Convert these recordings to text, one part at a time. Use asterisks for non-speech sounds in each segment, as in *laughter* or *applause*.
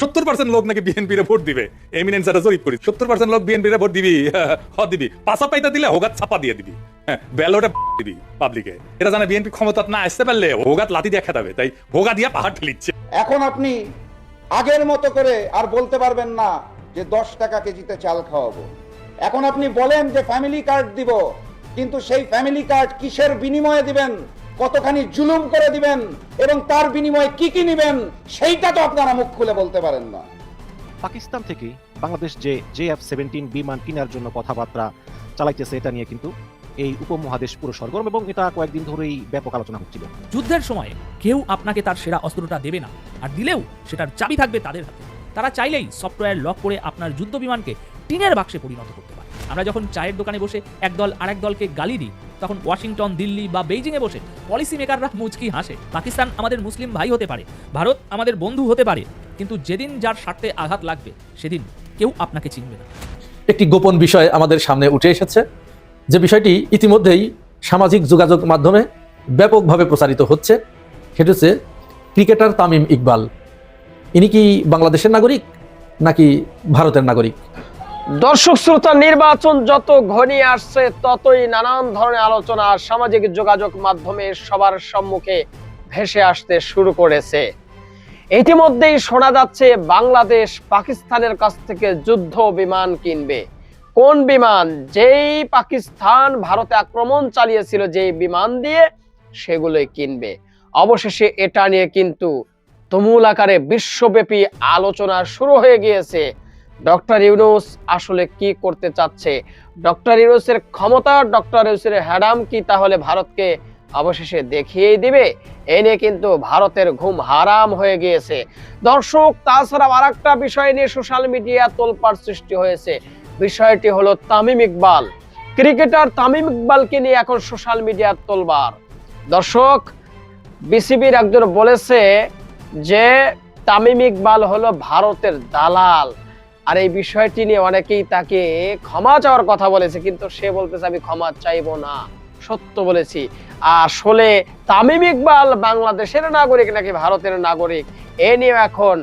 সত্তর পার্সেন্ট লোক নাকি বিএনপির ভোট দিবে? জরিপ করি, সত্তর পার্সেন্ট লোক বিএনপির ভোট দিবি *laughs* হ দিবি। পাশা পাইতা দিলে হোগাত ছাপা দিয়ে দিবি হ্যাঁ ব্যালটে *laughs* দিবি পাবলিকে এটা জানে বিএনপি ক্ষমতা না আসতে পারলে হোগাত লাঠি দিয়ে খেতাবে, তাই হোগা দিয়া পাহাড় ঠেলিচ্ছে। এখন আপনি আগের মতো করে আর বলতে পারবেন না যে দশ টাকা কেজিতে চাল খাওয়াবো। এখন আপনি বলেন যে ফ্যামিলি কার্ড দিব, কিন্তু সেই ফ্যামিলি কার্ড কিসের বিনিময়ে দিবেন? কতখানি জুলুম করে দিবেন এবং তার বিনিময়ে কি কি নিবেন সেইটা তো আপনারা মুখ খুলে বলতে পারেন না। পাকিস্তান থেকে বাংলাদেশ যে জে এফ সেভেন্টিন বিমান কেনার জন্য কথাবার্তা চালাইতেছে এটা নিয়ে কিন্তু এই উপমহাদেশ পুরো সরগরম এবং এটা কয়েকদিন ধরেই ব্যাপক আলোচনা হচ্ছিল। যুদ্ধের সময় কেউ আপনাকে তার সেরা অস্ত্রটা দেবে না আর দিলেও সেটার চাবি থাকবে তাদের হাতে। তারা চাইলেই সফটওয়্যার লক করে আপনার যুদ্ধ বিমানকে টিনের বাক্সে পরিণত করতে পারে। আমরা যখন চায়ের দোকানে বসে একদল আরেক দলকে গালি দিই তখন ওয়াশিংটন, দিল্লি বা বেইজিংয়ে বসে পলিসি মেকাররা মুচকি হাসে। পাকিস্তান আমাদের মুসলিম ভাই হতে পারে, ভারত আমাদের বন্ধু হতে পারে, কিন্তু যেদিন যার স্বার্থে আঘাত লাগবে, সেদিন কেউ আপনাকে চিনবে না। একটি গোপন বিষয় আমাদের সামনে উঠে এসেছে, যে বিষয়টি ইতিমধ্যেই সামাজিক যোগাযোগ মাধ্যমে ব্যাপকভাবে প্রচারিত হচ্ছে। সেটি হচ্ছে ক্রিকেটার তামিম ইকবাল। ইনি কি বাংলাদেশের নাগরিক নাকি ভারতের নাগরিক? দর্শক শ্রোতা, নির্বাচন যত ঘনিয়ে আসছে, ততই নানান ধরনের আলোচনা সামাজিক যোগাযোগ মাধ্যমে সবার সম্মুখে ভেসে আসতে শুরু করেছে। ইতিমধ্যেই শোনা যাচ্ছে, বাংলাদেশ পাকিস্তানের কাছ থেকে যুদ্ধ বিমান কিনবে। কোন বিমান? যেই পাকিস্তান ভারতে আক্রমণ চালিয়েছিল, যেই বিমান দিয়ে সেগুলোই কিনবে। অবশেষে এটা নিয়ে কিন্তু তুমুল আকারে বিশ্বব্যাপী আলোচনা শুরু হয়ে গিয়েছে। ডক্টর ইউনুস আসলে কি করতে চাচ্ছে? ডক্টর ইউনুসের ক্ষমতা, ডক্টর ইউনুসের হ্যাডাম কি তাহলে ভারতকে অবশেষে দেখিয়ে দিবে? এ নিয়ে কিন্তু ভারতের ঘুম হারাম হয়ে গিয়েছে। দর্শক তাছাড়া আর একটা বিষয় নিয়ে সোশ্যাল মিডিয়া তোলপাড় সৃষ্টি হয়েছে। বিষয়টি হলো তামিম ইকবাল। ক্রিকেটার তামিম ইকবালকে নিয়ে এখন সোশ্যাল মিডিয়ার তোলবার দর্শক, বিসিবির একজন বলেছে যে তামিম ইকবাল হলো ভারতের দালাল। আর এই বিষয়টি নিয়ে অনেকেই তাকে ক্ষমা চাওয়ার কথা বলেছে, কিন্তু সে বলতেছে, আমি ক্ষমা চাইব না। সত্য বলেছি। আসলে তামিম ইকবাল বাংলাদেশের নাগরিক নাকি ভারতের নাগরিক, এ নিয়ে এখন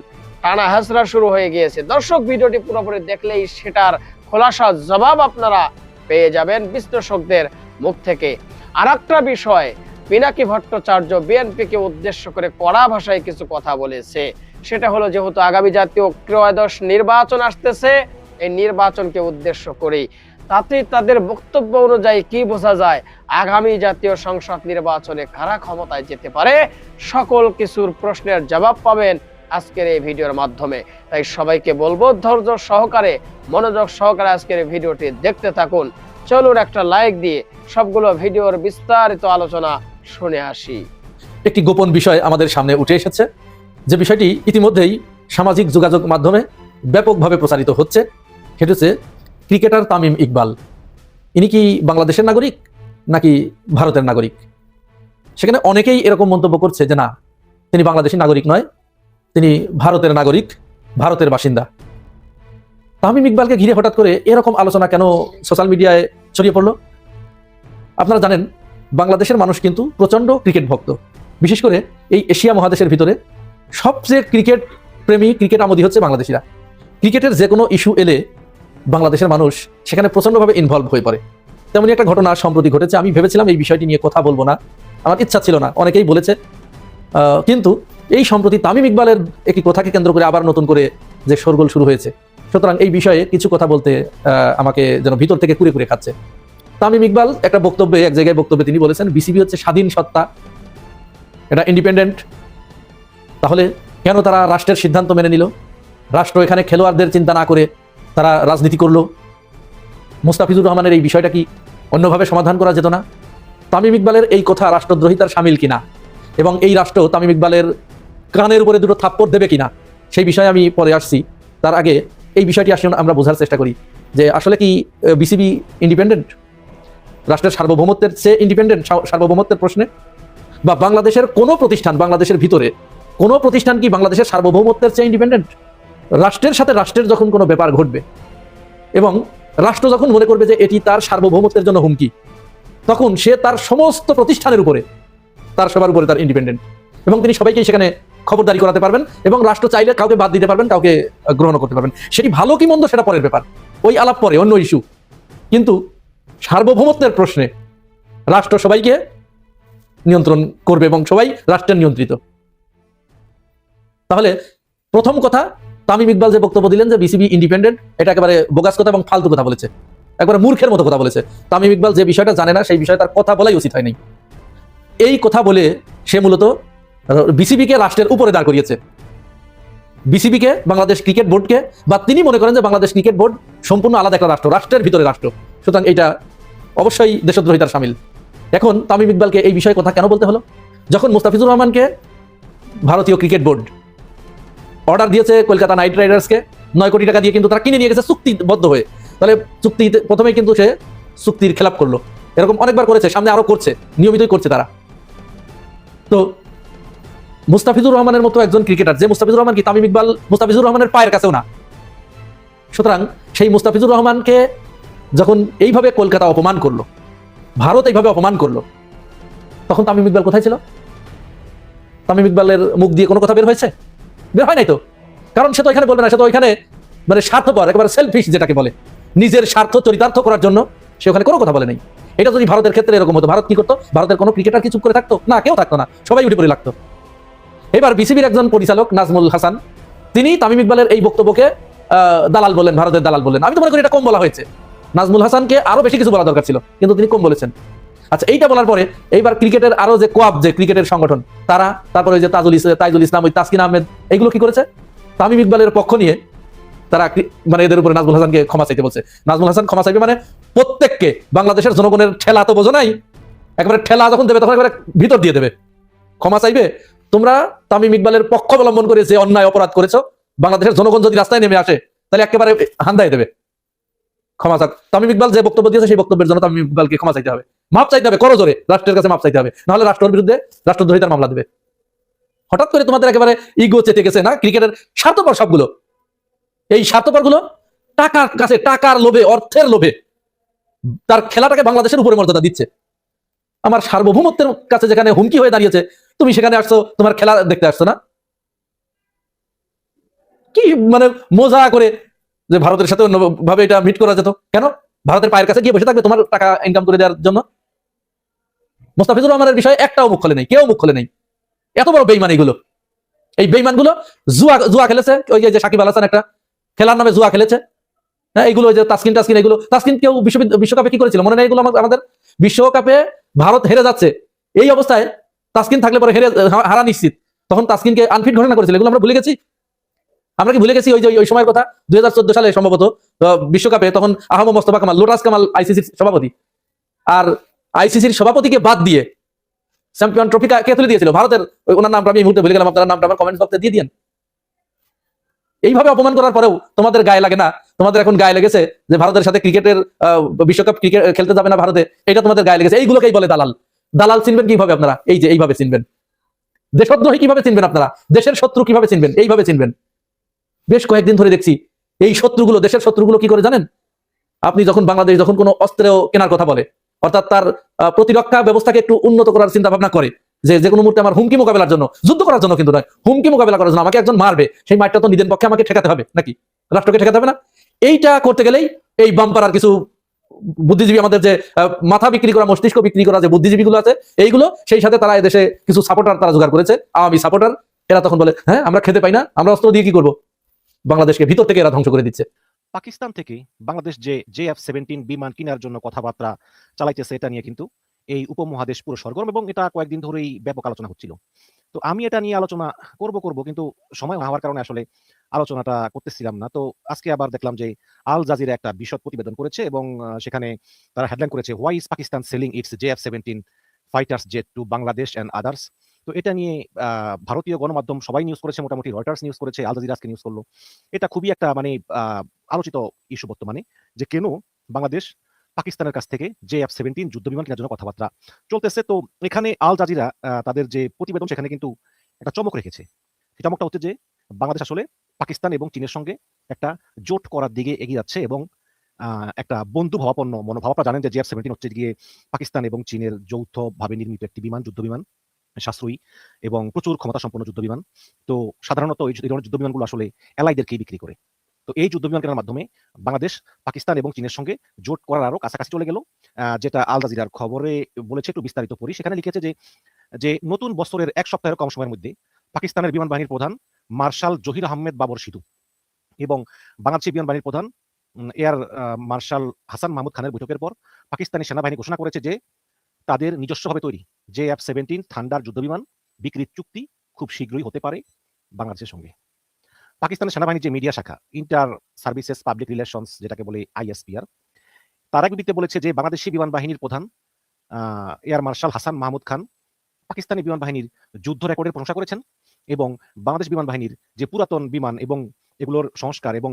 টানা হাসরা শুরু হয়ে গিয়েছে। দর্শক, ভিডিওটি পুরোপুরি দেখলেই সেটার খোলাসা জবাব আপনারা পেয়ে যাবেন বিশ্লেষকদের মুখ থেকে। আর একটা বিষয়, পিনাকি ভট্টাচার্য বিএনপিকে উদ্দেশ্য করে কড়া ভাষায় কিছু কথা বলেছে। সেটা হলো যেহেতু আগামী জাতীয় ত্রয়োদশ নির্বাচন আসতেছে, এই নির্বাচনকে উদ্দেশ্য করেই। তাতে তাদের বক্তব্য অনুযায়ী কি বোঝা যায়, আগামী জাতীয় সংসদ নির্বাচনে কারা ক্ষমতায় যেতে পারে, সকল কিছুর প্রশ্নের জবাব পাবেন আজকের এই ভিডিওর মাধ্যমে। তাই সবাইকে বলব, ধৈর্য সহকারে, মনোযোগ সহকারে আজকের এই ভিডিওটি দেখতে থাকুন। চলুন একটা লাইক দিয়ে সবগুলো ভিডিওর বিস্তারিত আলোচনা শুনে আসি। একটি গোপন বিষয় আমাদের সামনে উঠে এসেছে। যে বিষয়টি ইতিমধ্যেই সামাজিক যোগাযোগ মাধ্যমে ব্যাপকভাবে প্রচারিত হচ্ছে, সেটি হচ্ছে ক্রিকেটার তামিম ইকবাল। ইনি কি বাংলাদেশের নাগরিক নাকি ভারতের নাগরিক? সেখানে অনেকেই এরকম মন্তব্য করছে যে না, তিনি বাংলাদেশের নাগরিক নয়, তিনি ভারতের নাগরিক, ভারতের বাসিন্দা। তামিম ইকবালকে ঘিরে হঠাৎ করে এরকম আলোচনা কেন সোশ্যাল মিডিয়ায় ছড়িয়ে পড়ল? আপনারা জানেন, বাংলাদেশের মানুষ কিন্তু প্রচণ্ড ক্রিকেট ভক্ত। বিশেষ করে এই এশিয়া মহাদেশের ভিতরে সবচেয়ে ক্রিকেট প্রেমী, ক্রিকেট আমোদী হচ্ছে বাংলাদেশিরা। ক্রিকেটের যে কোনো ইস্যু এলে বাংলাদেশের মানুষ সেখানে প্রচণ্ডভাবে ইনভলভ হয়ে পড়ে। তেমনি একটা ঘটনা সম্প্রতি ঘটেছে, আমি ভেবেছিলাম এই বিষয়টি নিয়ে কথা বলব না। আমার ইচ্ছা ছিল না, অনেকেই বলেছে। কিন্তু এই সম্প্রতি তামিম ইকবালের একটি কথাকে কেন্দ্র করে আবার নতুন করে যে শোরগোল শুরু হয়েছে। সুতরাং এই বিষয়ে কিছু কথা বলতে আমাকে যেন ভিতর থেকে কুড়ে কুড়ে খাচ্ছে। তামিম ইকবাল একটা বক্তব্যে, এক জায়গায় বক্তব্যে তিনি বলেছেন, বিসিবি হচ্ছে স্বাধীন সত্তা। এটা ইন্ডিপেন্ডেন্ট তাহলে কেন তারা রাষ্ট্রের সিদ্ধান্ত মেনে নিল? রাষ্ট্র এখানে খেলোয়াড়দের চিন্তা না করে তারা রাজনীতি করল? মুস্তাফিজুর রহমানের এই বিষয়টা কি অন্যভাবে সমাধান করা যেত না? তামিম ইকবালের এই কথা রাষ্ট্রদ্রোহিতার সামিল কিনা? এবং এই রাষ্ট্র তামিম ইকবালের কানের উপরে দুটো থাপ্পড় দেবে কিনা? সেই বিষয়ে আমি পরে আসছি। তার আগে এই বিষয়টি আসলে আমরা বোঝার চেষ্টা করি যে আসলে কি বিসিবি ইন্ডিপেন্ডেন্ট রাষ্ট্রের সার্বভৌমত্বের চেয়ে ইন্ডিপেন্ডেন্ট সার্বভৌমত্বের প্রশ্নে? বা বাংলাদেশের কোনো প্রতিষ্ঠান বাংলাদেশের ভিতরে কোনো প্রতিষ্ঠান কি বাংলাদেশের সার্বভৌমত্বের চেয়ে ইন্ডিপেন্ডেন্ট রাষ্ট্রের সাথে রাষ্ট্রের যখন কোনো ব্যাপার ঘটবে এবং রাষ্ট্র যখন মনে করবে যে এটি তার সার্বভৌমত্বের জন্য হুমকি, তখন সে তার সমস্ত প্রতিষ্ঠানের উপরে তার সবার উপরে তার ইন্ডিপেন্ডেন্ট এবং তিনি সবাইকে সেখানে খবরদারি করাতে পারবেন এবং রাষ্ট্র চাইলে কাউকে বাদ দিতে পারবেন, কাউকে গ্রহণ করতে পারবেন। সেটি ভালো কি মন্দ সেটা পরের ব্যাপার। ওই আলাপ পরে, অন্য ইস্যু কিন্তু সার্বভৌমত্বের প্রশ্নে রাষ্ট্র সবাইকে নিয়ন্ত্রণ করবে এবং সবাই রাষ্ট্রের নিয়ন্ত্রিত। তাহলে প্রথম কথা, তামিম ইকবাল যে বক্তব্য দিলেন যে বিসিবি ইন্ডিপেন্ডেন্ট এটা একেবারে বোগাস কথা এবং ফালতু কথা বলেছে। একবারে মূর্খের মতো কথা বলেছে। তামিম ইকবাল যে বিষয়টা জানে না, সেই বিষয়ে তার কথা বলাই উচিত হয়নি। এই কথা বলে সে মূলত, বিসিবিকে রাষ্ট্রের উপরে দাঁড় করিয়েছে। বিসিবিকে, বাংলাদেশ ক্রিকেট বোর্ডকে, বা তিনি মনে করেন যে বাংলাদেশ ক্রিকেট বোর্ড সম্পূর্ণ আলাদা একটা রাষ্ট্র, রাষ্ট্রের ভিতরে রাষ্ট্র। সুতরাং এটা অবশ্যই দেশদ্রোহিতার সামিল। এখন তামিম ইকবালকে এই বিষয়ে কথা কেন বলতে হলো? যখন মুস্তাফিজুর রহমানকে ভারতীয় ক্রিকেট বোর্ড অর্ডার দিয়েছে কলকাতা নাইট রাইডার্সকে। নয় কোটি টাকা দিয়ে কিন্তু তারা কিনে নিয়ে গেছে চুক্তিবদ্ধ হয়ে। তাহলে চুক্তিতে প্রথমেই কিন্তু সে চুক্তির খেলাপ করল। এরকম অনেকবার করেছে, সামনে আরও করছে, নিয়মিতই করছে তারা। তো মুস্তাফিজুর রহমানের মতো একজন ক্রিকেটার, যে মুস্তাফিজুর রহমান কি? তামিম ইকবাল মুস্তাফিজুর রহমানের পায়ের কাছেও না। সুতরাং সেই মুস্তাফিজুর রহমানকে যখন এইভাবে কলকাতা অপমান করল, ভারত এইভাবে অপমান করল, তখন তামিম ইকবাল কোথায় ছিল? তামিম ইকবালের মুখ দিয়ে কোনো কথা বের হয়েছে? বের হয় নাই তো? কারণ সে তো এখানে বলবে না, সে তো ওইখানে মানে স্বার্থপর, একেবারে সেলফিশ যেটাকে বলে। নিজের স্বার্থ চরিতার্থ করার জন্য সে ওখানে কোনো কথা বলে নাই। এটা যদি ভারতের ক্ষেত্রে এরকম হতো, ভারত কি করতো? ভারতের কোনো ক্রিকেটার কি চুপ করে থাকতো? না, কেউ থাকতো না। সবাই উঠে পড়ে লাগতো। এবার বিসিবির একজন পরিচালক, নাজমুল হাসান, তিনি তামিম ইকবালের এই বক্তব্যকে দালাল বলেন ভারতের দালাল বলেন আমি তো মনে করি এটা কম বলা হয়েছে। নাজমুল হাসানকে আরও বেশি কিছু বলা দরকার ছিল, কিন্তু তিনি কম বলেছেন। আচ্ছা এইটা বলার পরে এইবার ক্রিকেটের আরও যে কোয়াব, যে ক্রিকেটের সংগঠন, তারা, তারপরে যে তাজুল ইসলাম তাইজুল ইসলাম, ওই তাসকিন আহমেদ, এগুলো কি করেছে? তামিম ইকবালের পক্ষ নিয়ে তারা মানে এদের উপরে নাজমুল হাসানকে ক্ষমা চাইতে বলছে। নাজমুল হাসান ক্ষমা চাইবে মানে প্রত্যেককে, বাংলাদেশের জনগণের ঠেলা তো বোঝো নাই, একবারে ঠেলা যখন দেবে তখন একেবারে ভিতর দিয়ে দেবে। ক্ষমা চাইবে? তোমরা তামিম ইকবালের পক্ষ অবলম্বন করে যে অন্যায় অপরাধ করেছ, বাংলাদেশের জনগণ যদি রাস্তায় নেমে আসে, তাহলে একেবারে হান্দায় দেবে। ক্ষমা চাক তামিম ইকবাল যে বক্তব্য দিয়েছে, সেই বক্তব্যের জন্য তামিম ইকবালকে ক্ষমা চাইতে হবে। মাপ চাইতে হবে করো জোরে রাষ্ট্রের কাছে মাপ চাইতে হবে। নাহলে রাষ্ট্রের বিরুদ্ধে রাষ্ট্রদ্রোহিতার মামলা দেবে। হঠাৎ করে তোমাদের একেবারে ইগো চেতে গেছে না? ক্রিকেটের স্বার্থপর সবগুলো। এই স্বার্থপরগুলো টাকার কাছে, টাকার লোভে, অর্থের লোভে তার খেলাটাকে বাংলাদেশের উপরে মর্যাদা দিচ্ছে। আমার সার্বভৌমত্বের কাছে যেখানে হুমকি হয়ে দাঁড়িয়েছে, তুমি সেখানে আসছো, তোমার খেলা দেখতে আসছো না? কি মানে মজা করে যে ভারতের সাথে অন্যভাবে এটা মিট করা যেত। কেন? ভারতের পায়ের কাছে গিয়ে বসে থাকবে তোমার টাকা ইনকাম করে দেওয়ার জন্য? মোস্তাফিজুর রহমানের বিষয়ে একটাও মুখ খোলে নেই, কেউ মুখ খোলে নেই। এত বড় বেইমান এগুলো। এই বেইমানগুলো জুয়া জুয়া খেলেছে, ওই যে সাকিব আল হাসান একটা, খেলার নামে জুয়া খেলেছে। হ্যাঁ এগুলো যে তাসকিন টাসকিন এগুলো, তাসকিন কেউ বিশ্বকাপে কি করেছিল? মনে নেই এগুলো আমাদের বিশ্বকাপে ভারত হেরে যাচ্ছে। এই অবস্থায় তাসকিন থাকলে পরে হেরে হারা নিশ্চিত। তখন তাসকিনকে আনফিট ঘোষণা করেছিল। এগুলো আমরা ভুলে গেছি? আমরা কি ভুলে গেছি ওই যে, ওই সময়ের কথা? দুই হাজার চোদ্দ সালে সম্ভবত বিশ্বকাপে তখন আহম মোস্তফা কামাল, লোটাস কামাল, আইসিসির সভাপতি। আর আইসিসির সভাপতিকে বাদ দিয়ে চ্যাম্পিয়ন ট্রফি কে তুলে দিয়েছিল? ভারতের ওনার নামটা আমি এই মুহূর্তে ভুলে গেলাম, আপনার নামটা আমার কমেন্ট বক্সে দিয়ে দিন এইভাবে অপমান করার পরেও তোমাদের গায়ে লাগে না? তোমাদের এখন গায়ে লেগেছে যে ভারতের সাথে ক্রিকেটের বিশ্বকাপ ক্রিকেট খেলতে যাবে না ভারতে, এটা তোমাদের গায়ে লেগেছে। এইগুলোকেই বলে দালাল। দালাল চিনবেন কীভাবে আপনারা? এই যে এইভাবে চিনবেন। দেশদ্রোহী কীভাবে চিনবেন আপনারা? দেশের শত্রু কীভাবে চিনবেন? এইভাবে চিনবেন। বেশ কয়েকদিন ধরে দেখছি, এই শত্রুগুলো, দেশের শত্রুগুলো কি করে জানেন? আপনি যখন বাংলাদেশ যখন কোনো অস্ত্রেও কেনার কথা বলে অর্থাৎ তার প্রতিরক্ষা ব্যবস্থাকে একটু উন্নত করার চিন্তা ভাবনা করে। যে যে কোনো মুহূর্তে আমার হুমকি মোকাবেলার জন্য, যুদ্ধ করার জন্য কিন্তু নয়, হুমকি মোকাবেলা করার জন্য আমাকে একজন মারবে, সেই মারটা তো নিজের পক্ষে আমাকে ঠেকাতে হবে, নাকি? রাষ্ট্রকে ঠেকাতে হবে না? এইটা করতে গেলেই এই বাম্পার আর কিছু বুদ্ধিজীবী আমাদের যে মাথা বিক্রি করা, মস্তিষ্ক বিক্রি করা যে বুদ্ধিজীবী গুলো আছে, এইগুলো, সেই সাথে তারা এদেশে কিছু সাপোর্টার তারা জোগাড় করেছে, আওয়ামী সাপোর্টার এরা তখন বলে হ্যাঁ আমরা খেতে পাই না, আমরা অস্ত্র দিয়ে কি করব? বাংলাদেশকে ভিতর থেকে এরা ধ্বংস করে দিচ্ছে। পাকিস্তান থেকে বাংলাদেশ যে জে এফ সেভেন্টিন বিমান কেনার জন্য কথাবার্তা চালাইতেছে এটা নিয়ে কিন্তু এই উপমহাদেশ পুরো সরগরম এবং এটা কয়েকদিন ধরেই ব্যাপক আলোচনা হচ্ছিল। তো আমি এটা নিয়ে আলোচনা করব করব কিন্তু সময় হওয়ার কারণে আসলে আলোচনাটা করতেছিলাম না। তো আজকে আবার দেখলাম যে আল জাজিরা একটা বিশদ প্রতিবেদন করেছে এবং সেখানে তারা হেডলাইন করেছে why is Pakistan selling its J F seventeen fighters jet to Bangladesh and others তো এটা নিয়ে ভারতীয় গণমাধ্যম সবাই নিউজ করেছে, মোটামুটি রয়টার্স নিউজ করেছে আল জাজিরা আজকে নিউজ করল। এটা খুবই একটা মানে আলোচিত ইস্যু বর্তমানে যে কেন বাংলাদেশ পাকিস্তানের কাছ থেকে জে এফ সেভেন্টিন যুদ্ধ বিমান কেনার জন্য কথাবার্তা চলতেছে। তো এখানে আল জাজিরা তাদের যে প্রতিবেদন সেখানে কিন্তু একটা চমক রেখেছে। সেই চমকটা হচ্ছে যে বাংলাদেশ আসলে পাকিস্তান এবং চীনের সঙ্গে একটা জোট করার দিকে এগিয়ে যাচ্ছে এবং একটা বন্ধু ভাবাপন্ন মনোভাব। আপনারা জানেন যে জে এফ সেভেন্টিন হচ্ছে গিয়ে পাকিস্তান এবং চীনের যৌথভাবে নির্মিত একটি বিমান, যুদ্ধ বিমান। সাশ্রয়ী এবং প্রচুর ক্ষমতা সম্পন্ন যুদ্ধ বিমান তো সাধারণত এই ধরনের যুদ্ধ বিমানগুলো আসলে এলাইদেরকেই বিক্রি করে। তো এই যুদ্ধ বিমান কেনার মাধ্যমে বাংলাদেশ, পাকিস্তান এবং চীনের সঙ্গে জোট করার আরও কাছাকাছি চলে গেল। যেটা আল জাজিরার খবরে বলেছে, একটু বিস্তারিত পড়ি। সেখানে লিখেছে যে যে নতুন বছরের এক সপ্তাহের কম সময়ের মধ্যে পাকিস্তানের বিমান বাহিনীর প্রধান মার্শাল জহির আহমেদ বাবর সিধু এবং বাংলাদেশের বিমান বাহিনীর প্রধান এয়ার মার্শাল হাসান মাহমুদ খানের বৈঠকের পর পাকিস্তানি সেনাবাহিনী ঘোষণা করেছে যে তাদের নিজস্বভাবে তৈরি। জে এফ সেভেন্টিন থান্ডার যুদ্ধবিমান, বিক্রির চুক্তি খুব শীঘ্রই হতে পারে বাংলাদেশের সঙ্গে। পাকিস্তানের সেনাবাহিনীর যে মিডিয়া শাখা ইন্টার সার্ভিসেস পাবলিক রিলেশনস যেটাকে বলে আইএসপিআর তারা বিবৃতিতে বলেছে যে বাংলাদেশি বিমান বাহিনীর প্রধান এয়ার মার্শাল হাসান মাহমুদ খান পাকিস্তানি বিমান বাহিনীর যুদ্ধ রেকর্ডের প্রশংসা করেছেন এবং বাংলাদেশ বিমান বাহিনীর যে পুরাতন বিমান এবং এগুলোর সংস্কার এবং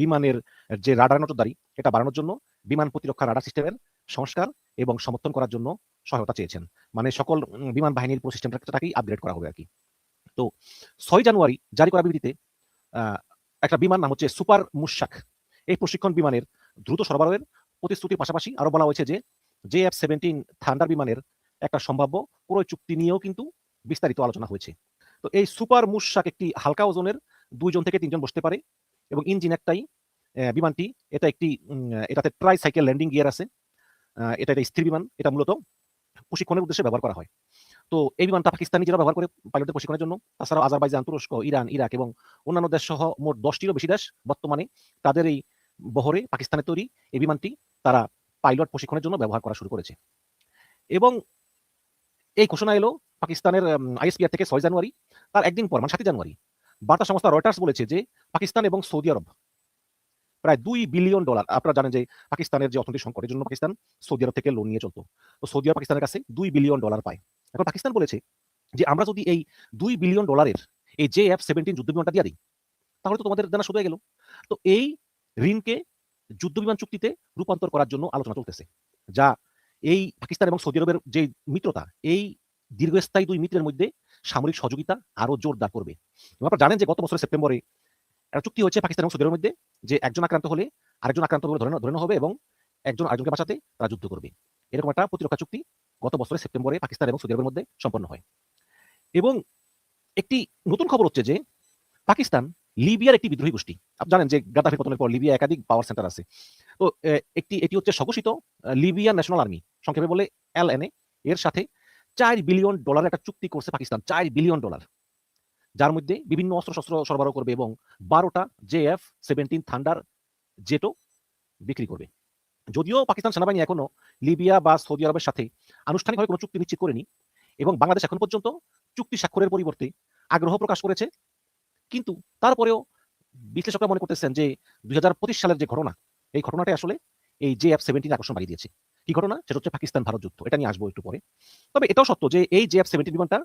বিমানের যে রাডার নজরদারি, এটা বাড়ানোর জন্য বিমান প্রতিরক্ষা রাডার সিস্টেমের সংস্কার এবং সমর্থন করার জন্য সহায়তা চেয়েছেন। মানে সকল বিমান বাহিনীর পুরো সিস্টেমটাকেই আপগ্রেড করা হবে আর কি। তো ছয় জানুয়ারি জারি করা বিবৃতিতে একটা বিমান নাম হচ্ছে সুপার মুশাক। এই প্রশিক্ষণ বিমানের দ্রুত সরবরাহের প্রতিশ্রুতির পাশাপাশি আরও বলা হয়েছে যে, জে এফ সেভেন্টিন থান্ডার বিমানের একটা সম্ভাব্য ক্রয় চুক্তি নিয়েও কিন্তু বিস্তারিত আলোচনা হয়েছে। তো এই সুপার মুশাক একটি হালকা ওজনের দুইজন থেকে তিনজন বসতে পারে এবং ইঞ্জিন একটাই বিমানটি, এটা একটি এটাতে ট্রাই সাইকেল ল্যান্ডিং গিয়ার আছে। এটা একটা স্থির বিমান, এটা মূলত প্রশিক্ষণের উদ্দেশ্যে ব্যবহার করা হয়। তো এই বিমানটা পাকিস্তানি যারা ব্যবহার করে পাইলটদের প্রশিক্ষণের জন্য, তাছাড়াও আজারবাইজান, তুরস্ক, ইরান, ইরাক এবং অন্যান্য দেশ সহ মোট দশটিরও বেশি দেশ বর্তমানে তাদের এই বহরে পাকিস্তানের তৈরি এই বিমানটি তারা পাইলট প্রশিক্ষণের জন্য ব্যবহার করা শুরু করেছে। এবং এই ঘোষণা এলো পাকিস্তানের আইএসপিআর থেকে ছয় জানুয়ারি, তার একদিন পর মানে সাতই জানুয়ারি। বার্তা সংস্থা রয়টার্স বলেছে যে, পাকিস্তান এবং সৌদি আরব প্রায় দুই বিলিয়ন ডলার। আপনারা জানেন যে পাকিস্তানের যে অর্থনৈতিক সংকটের জন্য পাকিস্তান সৌদি আরব থেকে লোন নিয়ে চলতো। তো সৌদি আরব পাকিস্তানের কাছে দুই বিলিয়ন ডলার পায়। এখন পাকিস্তান বলেছে যে, আমরা যদি এই দুই বিলিয়ন ডলারের এই জে এফ সেভেন্টিন যুদ্ধ বিমানটা দিয়ে দিই, তাহলে তো তোমাদের জানা শুধু হয়ে গেল। তো এই ঋণকে যুদ্ধ বিমান চুক্তিতে রূপান্তর করার জন্য আলোচনা চলতেছে, যা এই পাকিস্তান এবং সৌদি আরবের যে মিত্রতা, এই দীর্ঘস্থায়ী দুই মিত্রের মধ্যে সামরিক সহযোগিতা আরও জোরদার করবে। আপনারা জানেন যে গত বছরের সেপ্টেম্বরে একটা চুক্তি হচ্ছে পাকিস্তান এবং সৌদি আরবের মধ্যে যে একজন আক্রান্ত হলে আরেকজন আক্রান্ত বলে ধরে ধরে হবে এবং একজন আরেকজনকে বাঁচাতে তারা যুদ্ধ করবে। এরকম একটা প্রতিরক্ষা চুক্তি গত বছরের সেপ্টেম্বরে পাকিস্তান এবং সৌদি আরবের মধ্যে সম্পন্ন হয়। এবং একটি নতুন খবর হচ্ছে যে পাকিস্তান লিবিয়ার একটি বিদ্রোহী গোষ্ঠী। আপনি জানেন যে গাদ্দাফি পতনের পর লিবিয়া একাধিক পাওয়ার সেন্টার আছে। তো একটি, এটি হচ্ছে স্বঘোষিত লিবিয়ান ন্যাশনাল আর্মি, সংক্ষেপে বলে এলএনএ এর সাথে চার বিলিয়ন ডলারের একটা চুক্তি করছে পাকিস্তান, চার বিলিয়ন ডলার। যার মধ্যে বিভিন্ন অস্ত্র শস্ত্র সরবরাহ করবে এবং বারোটা জে এফ সেভেন্টিন থান্ডার জেটও বিক্রি করবে। যদিও পাকিস্তান সেনাবাহিনী এখনও লিবিয়া বা সৌদি আরবের সাথে আনুষ্ঠানিকভাবে কোনো চুক্তি নিশ্চিত করেনি এবং বাংলাদেশ এখন পর্যন্ত চুক্তি স্বাক্ষরের পরিবর্তে আগ্রহ প্রকাশ করেছে। কিন্তু তারপরেও বিশ্লেষকরা মনে করতেছেন যে দু হাজার পঁচিশ সালের যে ঘটনা, এই ঘটনাটাই আসলে এই জে এফ সেভেন্টিন আকর্ষণ বাড়িয়ে দিয়েছে। কি ঘটনা? সেটা হচ্ছে পাকিস্তান ভারত যুদ্ধ। এটা নিয়ে আসব একটু পরে। তবে এটাও সত্য যে এই জে এফ সেভেন্টিন বিমানটা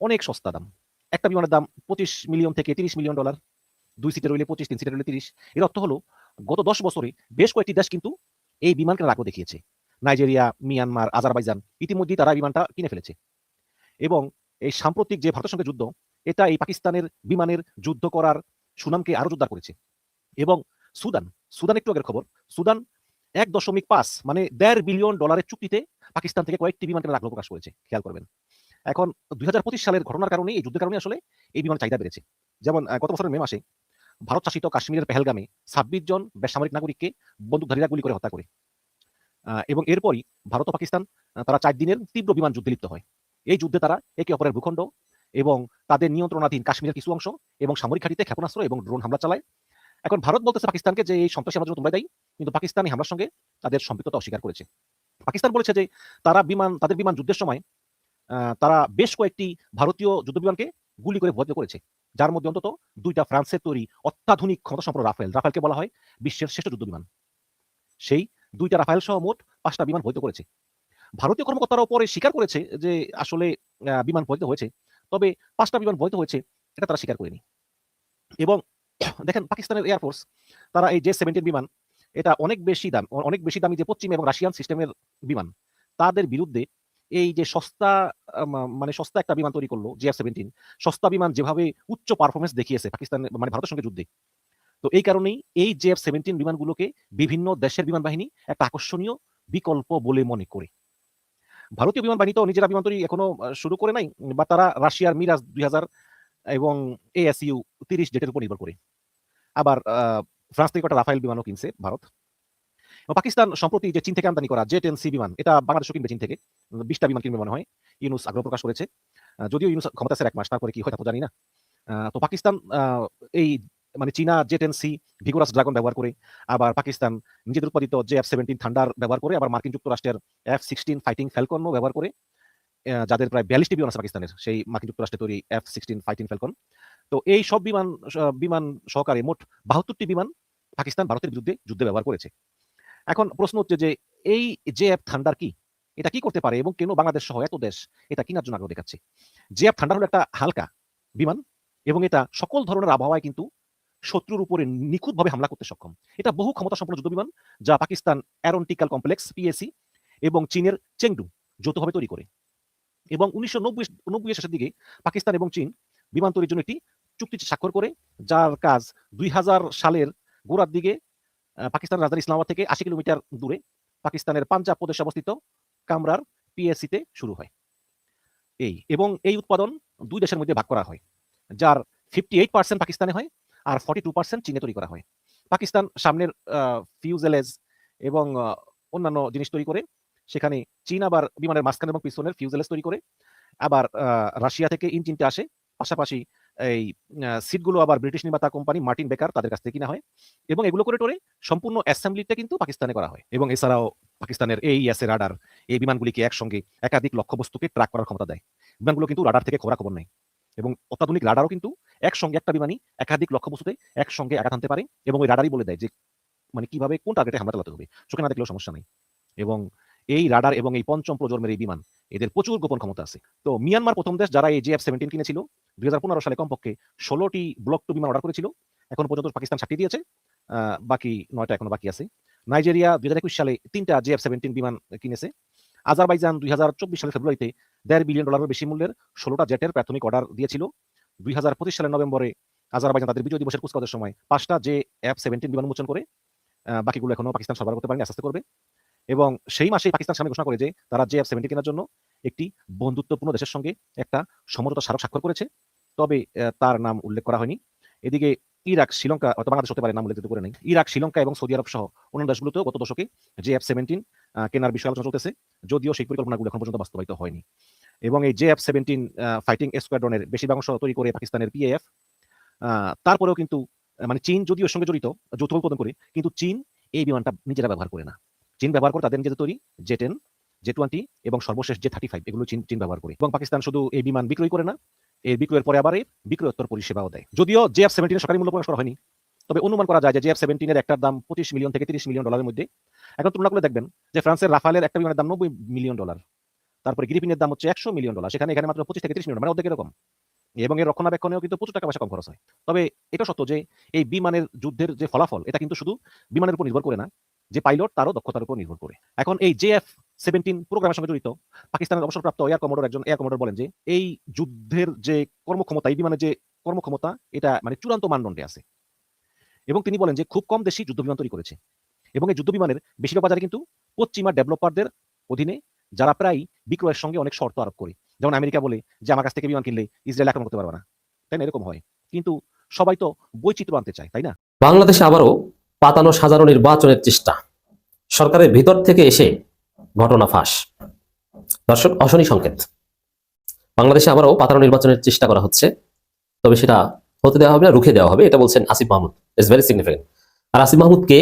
অনেক সস্তা দাম। একটা বিমানের দাম পঁচিশ মিলিয়ন থেকে তিরিশ মিলিয়ন ডলার। দুই সিটের হইলে পঁচিশ, তিন সিটের হইলে তিরিশ। এর অর্থ হলো, গত দশ বছরে বেশ কয়েকটি দেশ কিন্তু এই বিমান কেনার দেখিয়েছে। নাইজেরিয়া, মিয়ানমার, আজারবাইজান, ইতিমধ্যেই তারা বিমানটা কিনে ফেলেছে। এবং এই সাম্প্রতিক যে ভারতের সঙ্গে যুদ্ধ, এটা এই পাকিস্তানের বিমানের যুদ্ধ করার সুনামকে আরও জোরদার করেছে। এবং সুদান সুদান একটু আগের খবর। সুদান এক দশমিক পাঁচ মানে দেড় বিলিয়ন ডলারের চুক্তিতে পাকিস্তান থেকে কয়েকটি বিমান কেনার প্রকাশ করেছে। খেয়াল করবেন। এখন দুই হাজার পঁচিশ সালের ঘটনার কারণে, এই যুদ্ধের কারণে আসলে এই বিমান চাহিদা বেড়েছে। যেমন গত বছরের মে মাসে ভারত শাসিত কাশ্মীরের পেহেলগামে ছাব্বিশ জন বেসামরিক নাগরিককে বন্দুকধারীরা গুলি করে হত্যা করে। এবং এরপরই ভারত ও পাকিস্তান তারা চার দিনের তীব্র বিমান যুদ্ধে লিপ্ত হয়। এই যুদ্ধে তারা একে অপরের ভূখণ্ড এবং তাদের নিয়ন্ত্রণাধীন কাশ্মীরের কিছু অংশ এবং সামরিক ঘাঁটিতে ক্ষেপণাস্ত্র এবং ড্রোন হামলা চালায়। এখন ভারত বলতেছে পাকিস্তানকে যে এই সন্ত্রাসী আমার জন্য তোমরা দায়ী, কিন্তু পাকিস্তানি হামলার সঙ্গে তাদের সম্পৃক্ততা অস্বীকার করেছে। পাকিস্তান বলেছে যে তারা বিমান, তাদের বিমান যুদ্ধের সময় তারা বেশ কয়েকটি ভারতীয় যুদ্ধ বিমানকে গুলি করে ভদ্র করেছে। যার মধ্যে অন্তত দুইটা ফ্রান্সের তৈরি অত্যাধুনিক ক্ষমতা সম্পন্ন রাফেল, রাফেলকে বলা হয় বিশ্বের শ্রেষ্ঠ যুদ্ধ বিমান সেই দুইটা রাফেল সহ মোট পাঁচটা বিমান বৈধ করেছে। ভারতীয় কর্মকর্তারাও পরে স্বীকার করেছে যে আসলে বিমান বৈধ হয়েছে। তবে পাঁচটা বিমান বৈধ হয়েছে এটা তারা স্বীকার করেনি। এবং *clears throat* দেখেন পাকিস্তানের এয়ারফোর্স তারা এই জে সেভেন্টিন বিমান, এটা অনেক বেশি দাম অনেক বেশি দামি যে পশ্চিম এবং রাশিয়ান সিস্টেমের বিমান, তাদের বিরুদ্ধে এই যে সস্তা মানে সস্তা একটা বিমান তৈরি করল জিএফ সেভেন্টিন সস্তা বিমান যেভাবে উচ্চ পারফরমেন্স দেখিয়েছে পাকিস্তান মানে ভারতের সঙ্গে যুদ্ধে। তো এই কারণেই এই জেএফ সেভেন্টিন বিমানগুলোকে বিভিন্ন দেশের বিমান বাহিনী একটা আকর্ষণীয় বিকল্প বলে মনে করে। ভারতীয় বিমান বাহিনী তো নিজেরা বিমান তৈরি এখনও শুরু করে নাই, বা তারা রাশিয়ার মিরাজ দুই হাজার এবং এএসইউ তিরিশ জেটের উপর নির্ভর করে। আবার ফ্রান্স থেকে একটা রাফাইল বিমানও কিনছে ভারত। পাকিস্তান সম্প্রতি যে চীন থেকে আমদানি করা জেট এন সি বিমান, এটা বাংলাদেশও কিনবে চীন থেকে, বিশটা বিমান কিনবে মনে হয়, ইউনুস আগ্রহ প্রকাশ করেছে। যদিও ইউনুস ক্ষমতা এক মাস, তারপরে কি হয় তা জানি না। তো পাকিস্তান এই মানে চীনা jet N C vigorous dragon ব্যবহার করে, আবার পাকিস্তান নিজেদের উৎপাদিত যে এফ সেভেন্টিন থান্ডার ব্যবহার করে, আবার মার্কিন যুক্তরাষ্ট্রের এফ সিক্সটিন ফাইটিং ফ্যালকনও ব্যবহার করে যাদের প্রায় বিয়াল্লিশটি বিমান আছে পাকিস্তানের, সেই মার্কিন যুক্তরাষ্ট্রে তৈরি এফ সিক্সটিন ফাইটিং ফ্যালকন। তো এই সব বিমান বিমান সহকারে মোট বাহাত্তরটি বিমান পাকিস্তান, ভারতের বিরুদ্ধে যুদ্ধে ব্যবহার করেছে। এখন প্রশ্ন হচ্ছে যে, এই জে এফ থান্ডার কি? এটা কি করতে পারে এবং কেন বাংলাদেশ সহ এত দেশ এটা কেনার জন্য আগ্রহ দেখাচ্ছে? জে এফ থান্ডার হলো একটা হালকা বিমান এবং এটা সকল ধরনের আবহাওয়ায় কিন্তু শত্রুর উপরে নিখুঁতভাবে হামলা করতে সক্ষম। এটা বহু ক্ষমতা সম্পন্ন যুদ্ধ বিমান যা পাকিস্তান অ্যারোনটিক্যাল কমপ্লেক্স, পিএসি এবং চীনের চেংডু যৌথভাবে তৈরি করে। এবং উনিশশো নব্বই শেষের দিকে পাকিস্তান এবং চীন বিমান তৈরির জন্য একটি চুক্তি স্বাক্ষর করে, যার কাজ দুই হাজার সালের গোড়ার দিকে পাকিস্তানের রাজধানী ইসলামাবাদ থেকে আশি কিলোমিটার দূরে পাকিস্তানের পাঞ্জাব প্রদেশে অবস্থিত কামরার পিএসসিতে শুরু হয়। এই, এবং এই উৎপাদন দুই দেশের মধ্যে ভাগ করা হয়, যার ফিফটি এইট পার্সেন্ট পাকিস্তানে হয় আর ফর্টি টু পার্সেন্ট চীনে তৈরি করা হয়। পাকিস্তান সামনের ফিউজেলেজ এবং অন্যান্য জিনিস তৈরি করে, সেখানে চীন আবার বিমানের মাঝখানে এবং পিছনের ফিউজেলেজ তৈরি করে, আবার রাশিয়া থেকে ইঞ্জিনটা আসে, পাশাপাশি এই সিটগুলো আবার ব্রিটিশ নির্মাতা কোম্পানি মার্টিন বেকার তাদের কাছ থেকে কিনা হয় এবং এগুলো করে টোরে সম্পূর্ণ অ্যাসেম্বলিটা কিন্তু পাকিস্তানে করা হয় এবং এছাড়াও পাকিস্তানের এই এস রাডার, এই বিমানগুলিকে একসঙ্গে একাধিক লক্ষ্যবস্তুকে ট্র্যাক করার ক্ষমতা দেয়। বিমানগুলো কিন্তু রাডার থেকে খোরা খবর নেয় এবং অত্যাধুনিক রাডারও কিন্তু একসঙ্গে একটা বিমানই একাধিক লক্ষ্যবস্তুতে একসঙ্গে আঘাত আনতে পারে এবং ওই রাডারই বলে দেয় যে মানে কীভাবে কোন টার্গেটে হামলা চালাতে হবে। চোখে না দেখলেও সমস্যা নেই এবং এই রাডার এবং এই পঞ্চম প্রজন্মের এই বিমান এদের প্রচুর গোপন ক্ষমতা আছে। তো মিয়ানমার প্রথম দেশ যারা এই জেএফ সেভেন্টিন কিনেছিল, দুই হাজার পনেরো সালে কমপক্ষে ষোলোটি ব্লক টু বিমান অর্ডার করেছিল। এখন পর্যন্ত পাকিস্তান সাতটি দিয়েছে বাকি নয়টা এখনও বাকি আছে। নাইজেরিয়া দুই হাজার সালে তিনটা জেএফ সেভেন্টিন বিমান কিনেছে। আজারবাইজান দুই হাজার চব্বিশ সালের ফেব্রুয়ারিতে দেড় বিলিয়ন ডলারের বেশি মূল্যের ষোলোটা জেটের প্রাথমিক অর্ডার দিয়েছিল। দুই হাজার পঁচিশ সালের নভেম্বরে আজারবাইজান তাদের বিজয় দিবসের কুচকাওয়াজের সময় পাঁচটা জে এফ সেভেন্টিন বিমান উন্মোচন করে বাকিগুলো এখনও পাকিস্তান সরবরাহ করতে পারেনি আস্তে করবে। এবং সেই মাসেই পাকিস্তান সামনে ঘোষণা করে যে তারা জে এফ সেভেন্টি কেনার জন্য একটি বন্ধুত্বপূর্ণ দেশের সঙ্গে একটা সমঝোতা স্মারক স্বাক্ষর করেছে। তবে তার নাম উল্লেখ করা হয়নি। এদিকে ইরাক, শ্রীলঙ্কা অথবা বাংলাদেশ হতে পারে, নাম উল্লেখ করে নেই। ইরাক, শ্রীলঙ্কা এবং সৌদি আরব সহ অন্যান্য দেশগুলোতেও গত দশকে জে এফ সেভেন্টিন কেনার বিষয়ে আলোচনা চলতেছে। যদিও সেই পরিকল্পনাগুলো এখন পর্যন্ত বাস্তবায়িত হয়নি। এবং এই জে এফ সেভেন্টিন ফাইটিং স্কোয়াড্রনের বেশিরভাগ অংশ তৈরি করে পাকিস্তানের পিএফ তারপরেও কিন্তু মানে চীন যদিও সঙ্গে জড়িত, যৌথ উৎপাদন করে, কিন্তু চীন এই বিমানটা নিজেরা ব্যবহার করে না। চীন ব্যবহার করে তাদের নিজেদের তৈরি জে টেন, জে টোয়েন্টি এবং সর্বশেষ জে থার্টি ফাইভ, এগুলো চীন চীন ব্যবহার করে। এবং পাকিস্তান শুধু এই বিমান বিক্রয় করে না এর বিক্রয়ের পরে আবার বিক্রয়োত্তর পরিষেবাও দেয়। যদিও জে এফ সেভেন্টিনের সরকারি মূল্য প্রকাশ করা হয়নি, তবে অনুমান করা যায় যে জে এফ সেভেন্টিনের একটার দাম পঁচিশ মিলিয়ন থেকে তিরিশ মিলিয়ন ডলারের মধ্যে। এখন তুলনা করে দেখবেন যে ফ্রান্সের রাফালের একটা বিমানের দাম নব্বই মিলিয়ন ডলার, তারপরে গিরিপিনের দাম হচ্ছে একশো মিলিয়ন ডলার, সেখানে এখানে মাত্র পঁচিশ থেকে তিরিশ মিলিয়ন মানে অর্ধেক এরকম এবং এর রক্ষণাবেক্ষণেও কিন্তু প্রচুর টাকা পয়সা কম খরচ হয়। তবে এটা সত্য যে এই বিমানের যুদ্ধের যে ফলাফল, এটা কিন্তু শুধু বিমানের উপর নির্ভর করে না যে পাইলট তারও দক্ষতার উপর নির্ভর করে। এখন এই জে এফ সেভেন্টিন প্রোগ্রামের সঙ্গে জড়িত, পাকিস্তানের অবসরপ্রাপ্ত এয়ার কমোডর একজন এয়ার কমোডর বলেন যে, এই যুদ্ধের যে কর্মক্ষমতা, এই বিমানের যে কর্মক্ষমতা, এটা মানে চূড়ান্ত মানদণ্ডে আছে। এবং তিনি বলেন যে, খুব কম দেশই যুদ্ধ বিমান তৈরি করেছে। এবং এই যুদ্ধ বিমানের বেশিরভাগ বাজারে কিন্তু পশ্চিমা ডেভেলপারদের অধীনে যারা প্রায় বিক্রয়ের সঙ্গে অনেক শর্ত আরোপ করে। যেমন আমেরিকা বলে যে, আমার কাছ থেকে বিমান কিনলে ইসরায়েল আক্রমণ করতে পারবে না। তাই না? এরকম হয়। কিন্তু সবাই তো বৈচিত্র্য আনতে চায়, তাই না? বাংলাদেশে আবারও পাতানো সাজানো নির্বাচনের চেষ্টা। সরকারের ভিতর থেকে এসে ঘটনা ফাঁস। দর্শক, অশনি সংকেত। বাংলাদেশে আবারও পাতানো নির্বাচনের চেষ্টা করা হচ্ছে। তবে সেটা হতে দেওয়া হবে না, রুখে দেওয়া হবে, এটা বলছেন Asif Mahmud. Is very significant আর আসিফ মাহমুদকে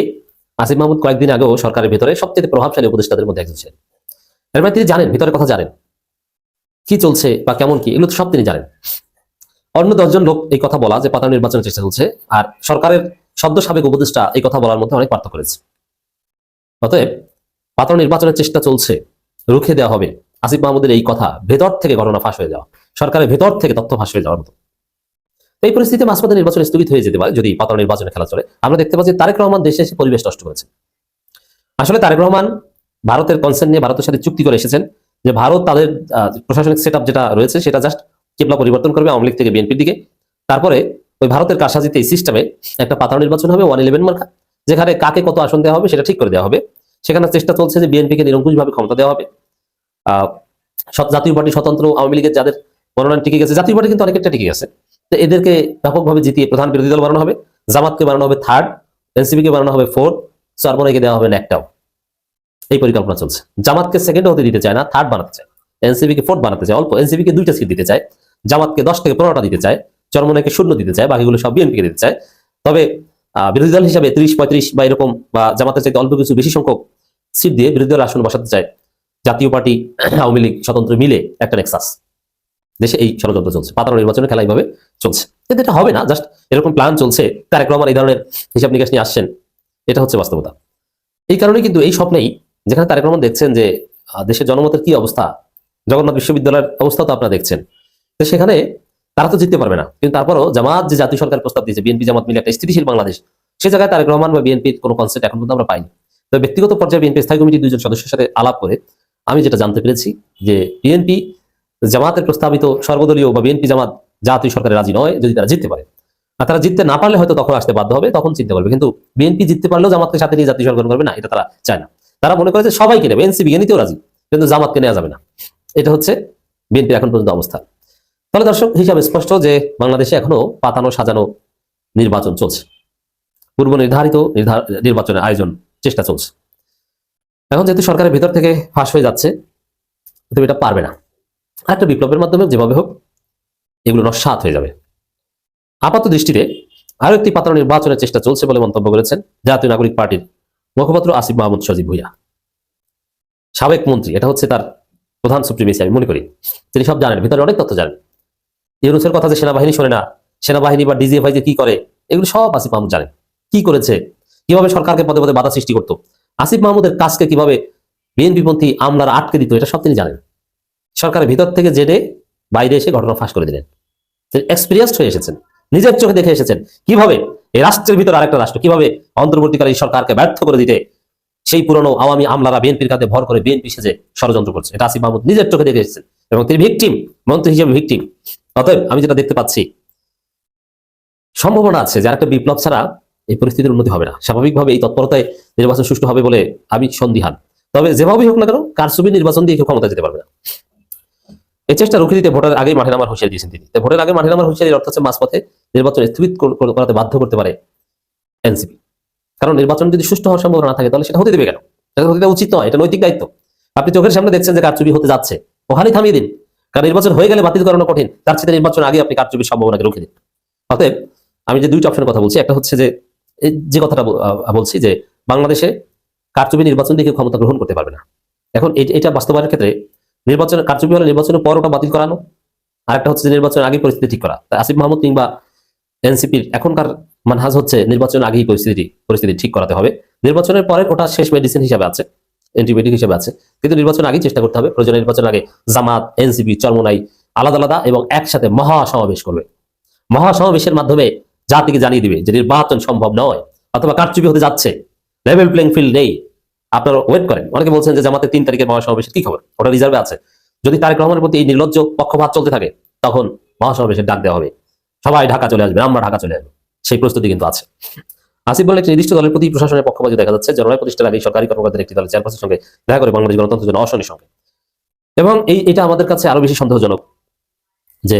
আসিফ মাহমুদ কয়েকদিন আগেও সরকারের ভিতরে সবচেয়ে প্রভাবশালী উপদেষ্টাদের মধ্যে একজন ছিলেন। এর মানে তিনি জানেন, ভিতরের কথা জানেন। কি চলছে বা কেমন কি, এগুলো সব তিনি জানেন। অন্য দশজন লোক এই কথা বলা যে পাতানো নির্বাচনের চেষ্টা চলছে, আর সরকারের সদ্য সাবেক উপদেষ্টা এই কথা বলার মধ্যে অনেক পার্থক্য রয়েছে। অতএব পাতানো নির্বাচনের চেষ্টা চলছে, রুখে দেওয়া হবে। আসিফ মাহমুদের এই কথা ভেতর থেকে ঘটনা ফাঁস হয়ে যাওয়া, সরকারের ভেতর থেকে তথ্য ফাঁস হয়ে যাওয়ার মতো। এই পরিস্থিতিতে মাঝপথে নির্বাচন স্থগিত হয়ে যেতে পারে, যদি পাতানো নির্বাচনে খেলা চলে। আমরা দেখতে পাচ্ছি তারেক রহমান দেশে এসে পরিবেশ নষ্ট করেছে। আসলে তারেক রহমান ভারতের কনসেন্ট নিয়ে ভারতের সাথে চুক্তি করে এসেছেন যে ভারত তাদের প্রশাসনিক সেট যেটা রয়েছে সেটা জাস্ট কেবলা পরিবর্তন করবে আওয়ামী লীগ থেকে বিএনপির দিকে। তারপরে ওই ভারতের কারসাজিতে এই সিস্টেমে একটা পাতানো নির্বাচন হবে ওয়ান ইলেভেন মার্কা যেখানে কাকে কত আসন দেওয়া হবে সেটা ঠিক করে দেওয়া হবে। সেখানে চেষ্টা চলছে যে বিএনপিকে নিরঙ্কুশভাবে ক্ষমতা দেওয়া হবে। জাতীয় পার্টি, স্বতন্ত্র আওয়ামী লীগের যাদের মনোনয়ন টিকে গেছে, জাতীয় পার্টি কিন্তু অনেকটা টিকে গেছে। তো এদেরকে ব্যাপকভাবে জিতিয়ে প্রধান বিরোধী দল বানানো হবে। জামাতকে বানানো হবে থার্ড এনসিপি কে বানানো হবে ফোর্থ চরমনাইকে দেওয়া হবে একটাও। এই পরিকল্পনা চলছে। জামাতকে সেকেন্ড হতে দিতে চায় না থার্ড বানাতে চায়। এনসিপি কে ফোর্থ বানাতে চায়, অল্প। এনসিপি কে দুইটা সিট দিতে চায়। জামাতকে দশ থেকে পনেরোটা দিতে চায়। চরমনাইকে শূন্য দিতে চায়, বাকিগুলো সব বিএনপি কে দিতে চায়। তবে বিরোধী দল হিসাবে ত্রিশ, পঁয়ত্রিশ বা এরকম বা জামাতের চাইতে অল্প কিছু বেশি সংখ্যক সিট দিয়ে বিরোধী দল আসন বসাতে চায়। জাতীয় পার্টি, *clears throat* আওয়ামী লীগ স্বতন্ত্র মিলে একটা নেক্সাস দেশে এই ষড়যন্ত্র চলছে পাতানো নির্বাচনের খেলা এইভাবে চলছে। কিন্তু এটা হবে না জাস্ট এরকম প্ল্যান চলছে, তারেক রহমান এই ধরনের হিসাব নিকাশ নিয়ে আসছেন, এটা হচ্ছে বাস্তবতা। এই কারণে কিন্তু এই স্বপ্নেই যেখানে তারেক রহমান দেখছেন যে দেশের জনমতের কি অবস্থা, জগন্নাথ বিশ্ববিদ্যালয়ের অবস্থা তো আপনারা দেখছেন। তো সেখানে তারা তো জিততে পারবে না। কিন্তু তারপরও জামাত যে জাতীয় সরকার প্রস্তাব দিয়েছে, বিএনপি জামাত মিলে একটা স্থিতিশীল বাংলাদেশ, সে জায়গায় তারেক রহমান বা বিএনপির কোনো কনসেপ্ট এখন পর্যন্ত আমরা পাইনি। তো ব্যক্তিগত পর্যায়ে বিএনপি স্থায়ী কমিটির দুজন সদস্যের সাথে আলাপ করে আমি যেটা জানতে পেরেছি যে বিএনপি জামাতের প্রস্তাবিত সর্বদলীয় বা বিএনপি জামাত জাতীয় সরকারে রাজি নয় যদি তারা জিততে পারে। আর তারা জিততে না পারলে হয়তো তখন আসতে বাধ্য হবে, তখন চিনতে পারবে। কিন্তু বিএনপি জিততে পারলেও জামাতকে সাথে নিয়ে জাতীয় সরকার করবে না, এটা তারা চায় না। তারা মনে করে যে সবাইকে নেবে এনসিবি কে নিতেও রাজি, কিন্তু জামাতকে নেওয়া যাবে না। এটা হচ্ছে বিএনপির এখন পর্যন্ত অবস্থা। তাহলে দর্শক, হিসাবে স্পষ্ট যে বাংলাদেশে এখনও পাতানো, সাজানো নির্বাচন চলছে। পূর্ব নির্ধারিত নির্ধার- নির্বাচনের আয়োজন চেষ্টা চলছে। এখন যেহেতু সরকারের ভিতর থেকে ফাঁস হয়ে যাচ্ছে তুমি এটা পারবে না। আর একটা বিপ্লবের মাধ্যমে যেভাবে হোক, এগুলো নস্বাত হয়ে যাবে। আপাত দৃষ্টিতে আরও একটি পাতানো নির্বাচনের চেষ্টা চলছে বলে মন্তব্য করেছেন জাতীয় নাগরিক পার্টির মুখপাত্র আসিফ মাহমুদ সজিব ভুইয়া। সাবেক মন্ত্রী, এটা হচ্ছে তার প্রধান সুপ্রিমেসি আমি মনে করি। তিনি সব জানেন, ভিতরে অনেক তথ্য জানেন। ইউনুসের কথা যে সেনাবাহিনী শোনে না, সেনাবাহিনী বা ডিজিএফআই যে কি করে, এগুলো সব আসিফ মাহমুদ জানেন কি করেছে? কীভাবে সরকারকে পদে পদে বাধা সৃষ্টি করতো? আসিফ মাহমুদের কাজকে কীভাবে বিএনপি পন্থী আমলারা আটকে দিত, এটা সব তিনি জানেন। সরকারের ভিতর থেকে জেনে বাইরে এসে ঘটনা ফাঁস করে দিলেন। এক্সপিরিয়েন্সড হয়ে এসেছেন, নিজের চোখে দেখে এসেছেন। কীভাবে এই রাষ্ট্রের ভিতর আরেকটা রাষ্ট্র, কীভাবে অন্তর্বর্তীকালীন সরকারকে ব্যর্থ করে দিতে সেই পুরনো আওয়ামী আমলারা বিএনপির কাছে ভর করে বিএনপি সেজে ষড়যন্ত্র করছে। এটা আসিফ মাহমুদ নিজের চোখে দেখে এসেছেন। এবং তিনি ভিকটিম মন্ত্রী হিসেবে ভিকটিম অতএব আমি যেটা দেখতে পাচ্ছি, সম্ভাবনা আছে যে একটা বিপ্লব ছাড়া এই পরিস্থিতির উন্নতি হবে না। স্বাভাবিকভাবে এই তৎপরতায় নির্বাচন সুষ্ঠু হবে বলে আমি সন্দিহান। তবে যেভাবেই হোক না কেন কারসুবি নির্বাচন দিয়ে কেউ ক্ষমতা যেতে পারবে না। এই চেষ্টা রুখে দিতে ভোটের আগেই মাঠে নামার হুঁশিয়ারি দিয়েছেন তিনি। ভোটের আগে মাঠে নামার হুঁশিয়ারির অর্থ হচ্ছে মাঝপথে নির্বাচন স্থগিত কর- কর- করাতে বাধ্য করতে পারে এনসিপি। কারণ নির্বাচন যদি সুষ্ঠু হওয়ার সম্ভাবনা না থাকে, তাহলে সেটা হতে দেবে কেন? এটা হতে উচিত নয়, এটা নৈতিক দায়িত্ব। আপনি চোখের সামনে দেখছেন যে কারচুপি হতে যাচ্ছে। ওখানেই থামিয়ে দিন। কারণ নির্বাচন হয়ে গেলে বাতিল করানো কঠিন, তার সাথে নির্বাচন আগে আপনি কারচুপির সম্ভাবনাকে রুখে দিন। অতএব আমি যে দুইটা অপশনের কথা বলছি, একটা হচ্ছে যে যে কথাটা বলছি যে, বাংলাদেশে কারচুপি নির্বাচন দিয়ে ক্ষমতা গ্রহণ করতে পারবে না। এখন এটা বাস্তবায়নের ক্ষেত্রে নির্বাচন কারচুপি হলে নির্বাচনের পর ওটা বাতিল করানো, আরেকটা হচ্ছে যে নির্বাচনের আগে পরিস্থিতি ঠিক করা। আসিফ মাহমুদ কিংবা এনসিপির এখনকার মানহাজ হচ্ছে নির্বাচনের আগেই পরিস্থিতি পরিস্থিতি ঠিক করাতে হবে। নির্বাচনের পরে ওটা শেষ মেডিসিন হিসাবে আছে। অ্যান্টিবায়োটিক হিসেবে আছে। কিন্তু নির্বাচন আগেই চেষ্টা করতে হবে। প্রয়োজনে নির্বাচন আগে জামাত, এনসিপি, চরমোনাই আলাদা আলাদা এবং একসাথে মহা সমাবেশ করবে। মহা সমাবেশের মাধ্যমে জাতিকে জানিয়ে দিবে যে নির্বাচন সম্ভব নয় অথবা কারচুপি হতে যাচ্ছে। লেভেল প্লেইং ফিল্ড নেই। আপনারা ওয়েট করেন। অনেকে বলছেন যে জামাতের তিন তারিখের মহাসমাবেশের কি খবর? ওটা রিজার্ভে আছে। যদি তারেক রহমানের প্রতি এই নির্লজ্জ পক্ষপাত চলতে থাকে, তখন মহাসমাবেশের ডাক দেওয়া হবে। সবাই ঢাকা চলে আসবে, আমরা ঢাকা চলে আসব। সেই প্রস্তুতি কিন্তু আছে। আসিফ বলে একটি নির্দিষ্ট দলের প্রতি প্রশাসনের পক্ষপাত দেখা যাচ্ছে। জনরায় প্রতিষ্ঠার আগে সরকারি কর্মকর্তাদের একটি দলের চেয়ারপারসনের সঙ্গে দেখা করে বাংলাদেশ গণতন্ত্রের জন্য অসনের সঙ্গে। এবং এই এটা আমাদের কাছে আরও বেশি সন্দেহজনক যে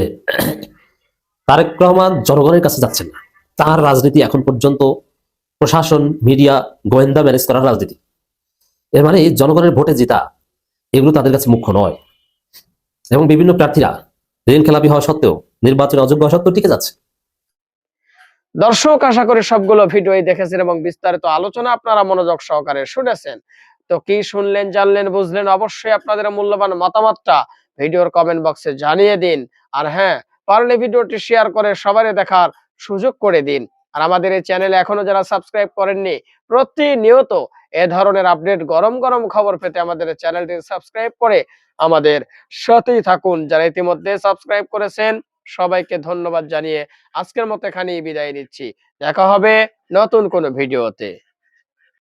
তারেক রহমান জনগণের কাছে যাচ্ছেন না। তার রাজনীতি এখন পর্যন্ত প্রশাসন, মিডিয়া, গোয়েন্দা ম্যানেজ করার রাজনীতি। এর মানে জনগণের ভোটে জেতা, এগুলো তাদের কাছে মুখ্য নয়। এবং বিভিন্ন প্রার্থীরা ঋণ খেলাপি হওয়া সত্ত্বেও, নির্বাচনে অযোগ্য হওয়া সত্ত্বেও টিকে যাচ্ছে। দর্শক, আশা করি সবগুলো ভিডিওই দেখেছেন এবং বিস্তারিত আলোচনা আপনারা মনোযোগ সহকারে শুনেছেন। তো কি শুনলেন, জানলেন, বুঝলেন, অবশ্যই আপনাদের মূল্যবান মতামতটা ভিডিওর কমেন্ট বক্সে জানিয়ে দিন। আর হ্যাঁ পারলে ভিডিওটি শেয়ার করে সবারই দেখার সুযোগ করে দিন। আর আমাদের এই চ্যানেলে এখনও যারা সাবস্ক্রাইব করেননি, প্রতিনিয়ত এ ধরনের আপডেট গরম গরম খবর পেতে আমাদের চ্যানেলটি সাবস্ক্রাইব করে আমাদের সাথেই থাকুন। যারা ইতিমধ্যে সাবস্ক্রাইব করেছেন সবাইকে ধন্যবাদ জানিয়ে আজকের মতো এখানেই বিদায় নিচ্ছি। দেখা হবে নতুন কোনো ভিডিওতে।